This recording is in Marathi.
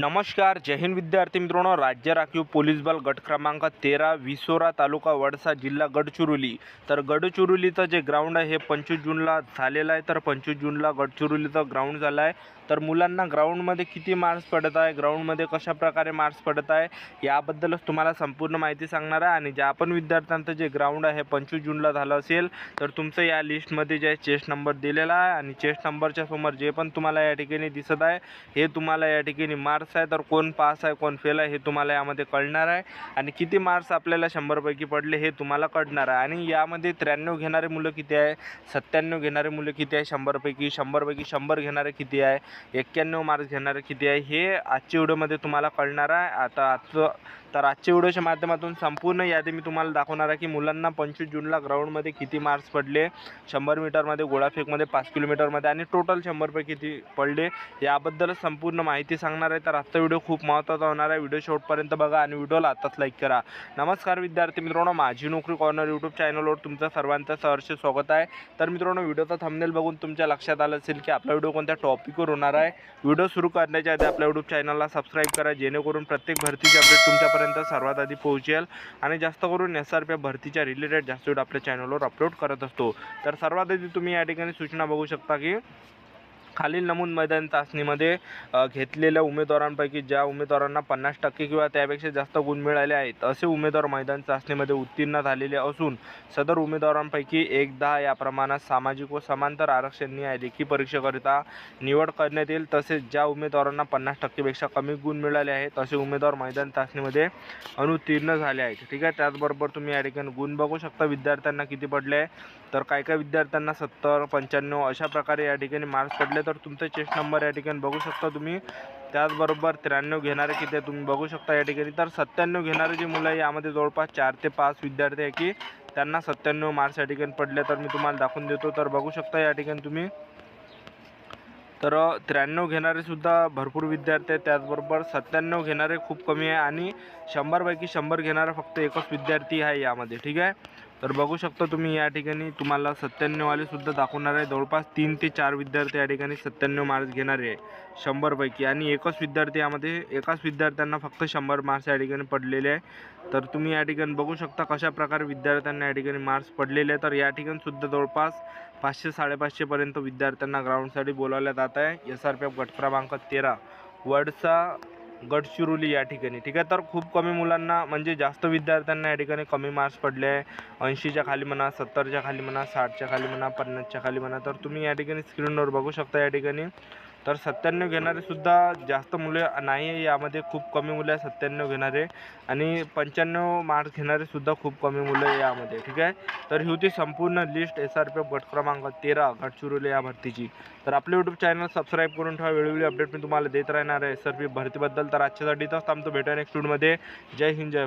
नमस्कार जय हिंद विद्यार्थी मित्रांनो. राज्य राखीव पोलीस बल गट क्रमांक तेरा विसोरा तालुका वडसा जिल्हा गडचिरोली. तर गडचिरोलीचं जे ग्राउंड आहे हे पंचवीस जूनला झालेलं आहे. तर पंचवीस जूनला गडचिरोलीचं ग्राउंड झालं आहे. तर मुलांना ग्राउंडमध्ये किती मार्क्स पडत आहे? ग्राउंडमध्ये कशा प्रकारे मार्क्स पडत आहे? याबद्दलच तुम्हाला संपूर्ण माहिती सांगणार आहे. आणि ज्या पण विद्यार्थ्यांचं जे ग्राउंड आहे पंचवीस जूनला झालं असेल तर तुमचं या लिस्टमध्ये जे चेस्ट नंबर दिलेला आहे. आणि चेस्ट नंबरच्या समोर जे पण तुम्हाला या ठिकाणी दिसत आहे हे तुम्हाला या ठिकाणी मार्क्स आहे तर कोण पास आहे कोण फेल आहे हे तुम्हाला यामध्ये कळणार आहे. आणि किती मार्क्स आपल्याला शंभरपैकी पडले हे तुम्हाला कळणार आहे. आणि यामध्ये त्र्याण्णव घेणारे मुलं किती आहे? सत्त्याण्णव घेणारे मुलं किती आहे? शंभरपैकी शंभरपैकी शंभर घेणारे किती आहे? एक्क्याण्णव मार्क्स घेणारे किती आहे? हे आजच्या व्हिडिओमध्ये तुम्हाला कळणार आहे. आता आजचं तर आजच्या व्हिडिओच्या माध्यमातून संपूर्ण यादी मी तुम्हाला दाखवणार आहे की मुलांना पंचवीस जूनला ग्राउंडमध्ये किती मार्क्स पडले शंभर मीटरमध्ये गोळाफेकमध्ये पाच किलोमीटरमध्ये आणि टोटल शंभरपैकी किती पडले याबद्दल संपूर्ण माहिती सांगणार आहे. तर आजचा व्हिडिओ खूप महत्त्वाचा होणार आहे. व्हिडिओ शेवटपर्यंत बघा आणि व्हिडिओला आताच लाईक करा. नमस्कार विद्यार्थी मित्रांनो माझी नोकरी कॉर्नर यूट्यूब चॅनलवर तुमचं सर्वांचं सहर्ष स्वागत आहे. तर मित्रांनो व्हिडिओचा थंबनेल बघून तुमच्या लक्षात आलं असेल की आपला व्हिडिओ कोणत्या टॉपिकवर होणार आहे. व्हिडिओ सुरू करण्याच्या आधी आपल्या यूट्यूब चॅनलला सबस्क्राईब करा जेणेकरून प्रत्येक भरतीची अपडेट तुमच्यापर्यंत सर्वात आधी पोहोचेल. आणि जास्त करून एस आर पी भरतीच्या रिलेटेड जास्त व्हिडिओ आपल्या चॅनलवर अपलोड करत असतो. तर सर्वात आधी तुम्ही या ठिकाणी सूचना बघू शकता की खालील नमूद मैदान चाचणीमध्ये घेतलेल्या उमेदवारांपैकी ज्या उमेदवारांना पन्नास टक्के किंवा त्यापेक्षा जास्त गुण मिळाले आहेत असे उमेदवार मैदान चाचणीमध्ये उत्तीर्ण झालेले असून सदर उमेदवारांपैकी एक दहा या प्रमाणात सामाजिक व समांतर आरक्षण न्याय लेखी परीक्षेकरिता निवड करण्यात येईल तसेच ज्या उमेदवारांना पन्नास टक्केपेक्षा कमी गुण मिळाले आहेत असे उमेदवार मैदान चाचणीमध्ये अनुत्तीर्ण झाले आहेत. ठीक आहे त्याचबरोबर तुम्ही या ठिकाणी गुण बघू शकता विद्यार्थ्यांना किती पडले आहे तर काही काही विद्यार्थ्यांना सत्तर पंच्याण्णव अशा प्रकारे या ठिकाणी मार्क्स पडले तर तुमचा चेस्ट नंबर या ठिकाणी बघू शकता तुम्ही. त्याचबरोबर त्र्याण्णव घेणारे किती आहे तुम्ही बघू शकता या ठिकाणी. तर सत्त्याण्णव घेणारे जे मुलं आहे यामध्ये जवळपास चार ते पाच विद्यार्थी आहे की त्यांना सत्त्याण्णव मार्क्स या ठिकाणी पडले तर मी तुम्हाला दाखवून देतो. तर बघू शकता या ठिकाणी तुम्ही. तर त्र्याण्णव घेणारेसुद्धा भरपूर विद्यार्थी आहेत. त्याचबरोबर सत्त्याण्णव घेणारे खूप कमी आहे आणि शंभरपैकी शंभर घेणारा फक्त एकच विद्यार्थी आहे यामध्ये. ठीक आहे? तर बघू शकता तुम्ही या ठिकाणी. तुम्हाला सत्त्याण्णववालेसुद्धा दाखवणार आहे. जवळपास तीन ते चार विद्यार्थी या ठिकाणी सत्त्याण्णव मार्क्स घेणारे आहे. शंभरपैकी आणि एकच विद्यार्थी यामध्ये एकाच विद्यार्थ्यांना फक्त शंभर मार्क्स या ठिकाणी पडलेले आहे. तर तुम्ही या ठिकाणी बघू शकता कशा प्रकारे विद्यार्थ्यांना या ठिकाणी मार्क्स पडलेले आहे तर या ठिकाणीसुद्धा जवळपास पाचशे साडेपाचशेपर्यंत विद्यार्थ्यांना ग्राउंडसाठी बोलावल्या जात आहे. एस आर पी एफ गट क्रमांक तेरा. वडसा गडचिरोली या ठिकाणी. ठीक आहे तर खूप कमी मुलांना म्हणजे जास्त विद्यार्थ्यांना या ठिकाणी कमी मार्क्स पडले आहे. ऐंशीच्या खाली म्हणा सत्तरच्या खाली म्हणा साठच्या खाली म्हणा पन्नासच्या खाली म्हणा तर तुम्ही या ठिकाणी स्क्रीनवर बघू शकता या ठिकाणी. तर सत्त्याण्णव घेणारे सुद्धा जास्त मुले नाही आहे. यामध्ये खूप कमी मुलं आहे सत्त्याण्णव घेणारे. आणि पंच्याण्णव मार्क्स घेणारेसुद्धा खूप कमी मुलं आहे यामध्ये ठीक आहे? तर ही होती संपूर्ण list S R P F गट क्रमांक तेरा गडचिरोली या भरतीची. तर आपले यूट्यूब चॅनल सबस्क्राईब करून ठेवा. वेळोवेळी अपडेट मी तुम्हाला देत राहणार आहे. एस आर पी भरतीबद्दल तर आजच्यासाठी तर थांबतो. भेटा नेक्स्ट व्हिडिओमध्ये जय हिंद जय